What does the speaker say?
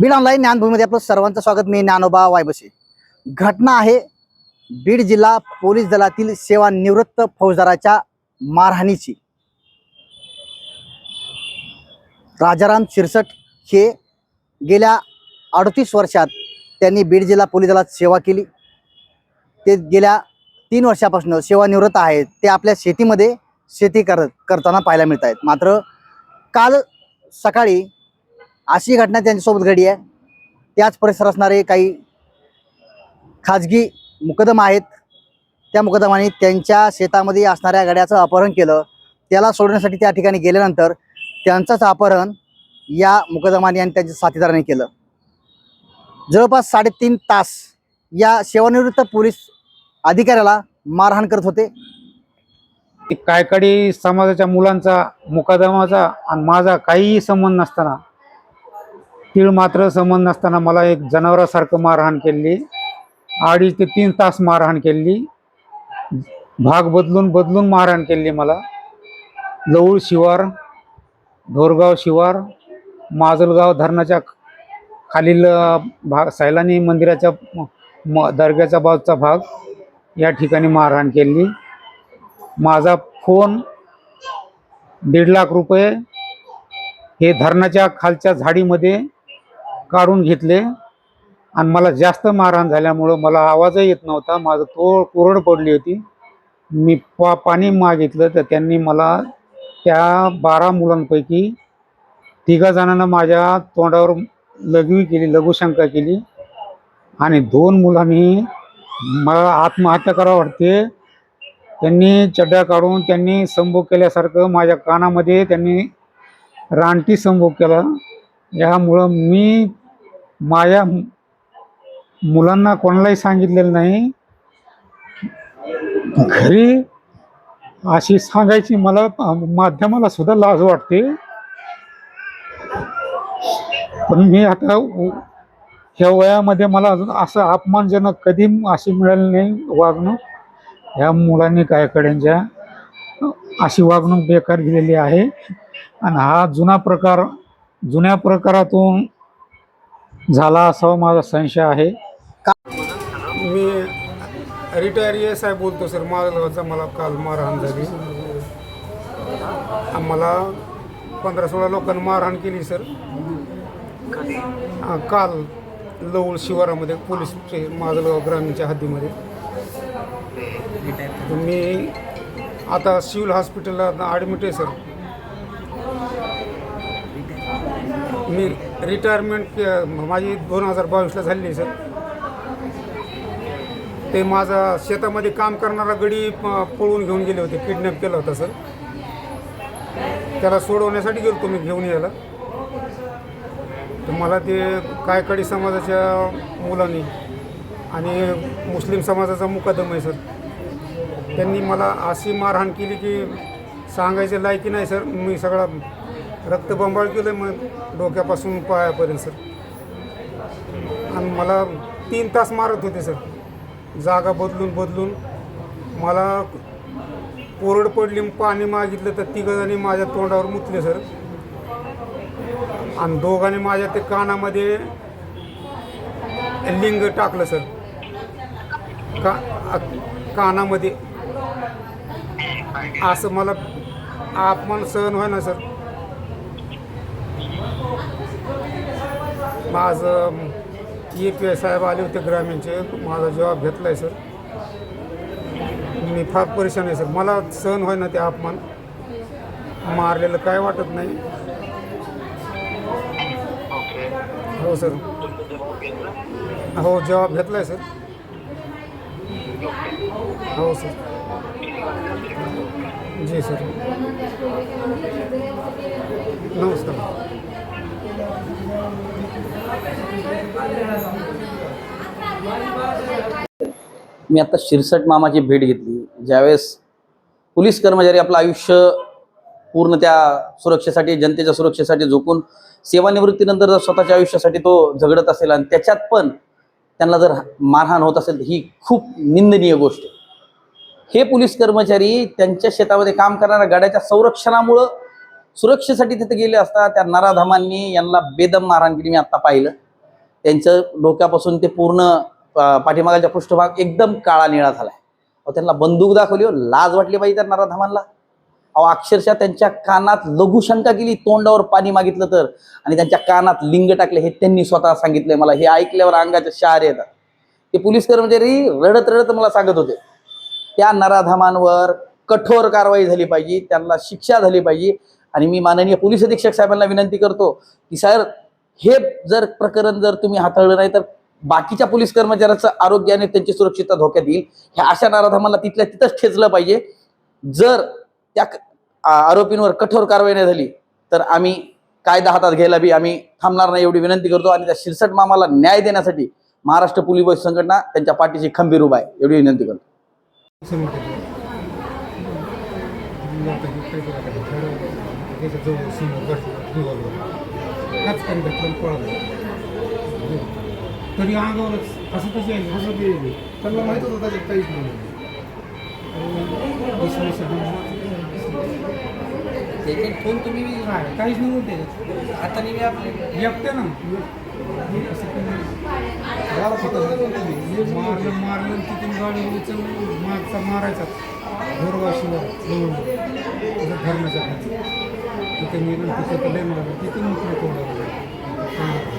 Beed online ज्ञानभूमीमध्ये आपलं सर्वांचं स्वागत. मी ज्ञानोबा वायबसे. घटना आहे बीड जिल्हा पोलीस दलातील सेवानिवृत्त फौजदाराच्या मारहाणीची. राजाराम शिरसट हे गेल्या अडतीस वर्षात त्यांनी बीड जिल्हा पोलीस दलात सेवा केली. ते गेल्या तीन वर्षापासून सेवानिवृत्त आहेत. ते आपल्या शेतीमध्ये शेती करत करताना पाहायला मिळत आहेत मात्र काल सकाळी अशी घटना त्यांच्यासोबत घडली आहे. त्याच परिसर असणारे काही खाजगी मुकदम आहेत. त्या मुकदमाने त्यांच्या शेतामध्ये असणाऱ्या गड्याचं अपहरण केलं. त्याला सोडण्यासाठी त्या ठिकाणी गेल्यानंतर त्यांचंच अपहरण या मुकदमाने आणि त्यांच्या साथीदाराने केलं. जवळपास साडेतीन तास या सेवानिवृत्त पोलीस अधिकाऱ्याला मारहाण करत होते. ते कायकडी समाजाच्या मुलांचा मुकादमाचा आणि माझा काहीही संबंध नसताना तीळ मात्र संबंध नसताना मला एक जनावरासारखं मारहाण केली. अडीच ते तीन तास मारहाण केली. भाग बदलून बदलून मारहाण केली मला. लवळ शिवार ढोरगाव शिवार माजलगाव धरणाच्या खालील भाग सैलानी मंदिराच्या म- म दर्ग्याच्या बाजूचा भाग या ठिकाणी मारहाण केली. माझा फोन दीड लाख रुपये हे धरणाच्या खालच्या झाडीमध्ये काढून घेतले. आणि मला जास्त मारहाण झाल्यामुळं मला आवाजही येत नव्हता. माझं तोळ कोरड पडली होती. मी पा पाणी मागितलं तर त्यांनी मला त्या बारा मुलांपैकी तिघा जणांना माझ्या तोंडावर लघवी केली लघुशंका केली. आणि दोन मुलांनी मला आत्महत्या करावं वाटते. त्यांनी चड्ड्या काढून त्यांनी संभोग केल्यासारखं माझ्या कानामध्ये त्यांनी रानटी संभोग केला. यामुळं मी माझ्या मु- मुलांना कोणालाही सांगितलेलं नाही. घरी अशी सांगायची मला माध्यमाला सुद्धा लाज वाटते. पण मी आता ह्या वयामध्ये मला अजून असं अपमानजनक कधी अशी मिळाली नाही वागणूक. ह्या मुलांनी कायकड्यांच्या अशी वागणूक बेकार दिलेली आहे. आणि हा जुना प्रकार जुन्या प्रकारातून झाला असावा माझा संशय आहे. मी रिटायर एस आय बोलतो सर. माझा मला काल मारहाण झाली. आम्हाला पंधरा सोळा लोकांनी मारहाण केली सर. काल लवळ शिवारामध्ये पोलीस स्टे- माजलगाव ग्रामीणच्या हद्दीमध्ये. मी आता सिव्हिल हॉस्पिटलला ॲडमिट आहे सर. मी रिटायरमेंट माझी दोन हजार बावीसला झालेली आहे सर ते माझा शेतामध्ये काम करणारा गडी प- पळून घेऊन गेले होते किडनॅप केला होता सर त्याला सोडवण्यासाठी गेलो तुम्ही घेऊन यायला. तर मला ते कायकडी समाजाच्या मुलांनी आणि मुस्लिम समाजाचा मुकादम आहे सर त्यांनी मला अशी मारहाण केली की सांगायचं लायकी नाही सर मी सगळा रक्तबंबाळ केलं मग डोक्यापासून पायापर्यंत सर. आणि मला तीन तास मारत होते सर. जागा बदलून बदलून. मला कोरड पडली पाणी मागितलं तर तिघजणी माझ्या तोंडावर मुतले सर. आणि दोघांनी माझ्या ते कानामध्ये लिंग टाकलं सर. का कानामध्ये. असं मला अपमान सहन व्हायना सर. माझं ए पी आय साहेब आले होते ग्रामीणचे. माझा जॉब घेतला आहे सर. मी फार परेशान आहे सर. मला सहन व्हायना ते अपमान. मारलेलं काय वाटत नाही. हो सर. हो जॉब घेतला आहे सर. हो सर. जी सर. नमस्कार. मी आता शिरसट मामाची भेट घेतली. ज्यावेळेस पोलीस कर्मचारी आपलं आयुष्य पूर्ण त्या सुरक्षेसाठी जनतेच्या सुरक्षेसाठी झोकून सेवानिवृत्तीनंतर जर स्वतःच्या आयुष्यासाठी तो झगडत असेल आणि त्याच्यात पण त्यांना जर मारहाण होत असेल तर ही खूप निंदनीय गोष्ट आहे. हे पोलीस कर्मचारी त्यांच्या शेतामध्ये काम करणाऱ्या गाड्याच्या संरक्षणामुळं सुरक्षेसाठी तिथे गेले असता त्या नराधामांनी यांना बेदम मारहाण केली मी आत्ता पाहिलं. त्यांचं डोक्यापासून ते पूर्ण पाठीमागाचा पाठीमागाच्या पृष्ठभाग एकदम काळा निळा झालाय. अहो त्यांना बंदूक दाखवली हो लाज वाटली पाहिजे त्या नराधमांना. अहो अक्षरशः त्यांच्या कानात लघुशंका केली तोंडावर पाणी मागितलं तर. आणि त्यांच्या कानात लिंग टाकले हे त्यांनी स्वतः सांगितलंय मला. हे ऐकल्यावर अंगाचे शहार येतात. ते पोलीस कर्मचारी रडत रडत मला सांगत होते. त्या नराधमांवर कठोर कारवाई झाली पाहिजे त्यांना शिक्षा झाली पाहिजे. आणि मी माननीय पोलीस अधीक्षक साहेबांना विनंती करतो की सर हे जर प्रकरण जर तुम्ही हाताळलं नाही तर बाकीच्या पोलीस कर्मचाऱ्याचं आरोग्य आणि त्यांची सुरक्षितता धोक्यात येईल. ह्या अशा नराधमांना तिथल्या तिथंच ठेचलं पाहिजे. जर त्या आरोपींवर कठोर कारवाई नाही झाली तर आम्ही कायदा हातात घ्यायला बी आम्ही थांबणार नाही एवढी विनंती करतो आणि त्या शिरसट मामाला न्याय देण्यासाठी महाराष्ट्र पोलीस संघटना त्यांच्या पाठीशी खंबीर उभा आहे. एवढी विनंती करतो. त्याच्याजवळ समोर. हाच काही घातला पळाला. तरी अंगावरच असं तशी आहे असं ते त्यांना माहीत होतं त्याच्यात काहीच नाही. फोन तुम्ही काहीच नाही त्याच्यात. आता मी आपले? एकटे ना. मारलं मारलं तिथून गाडी उचलून मागचा मारायचा. घरवाशीवर धरणाच्या खाली. तिथे नेलं तिथे लय मारलं तिथून उठलं थोडं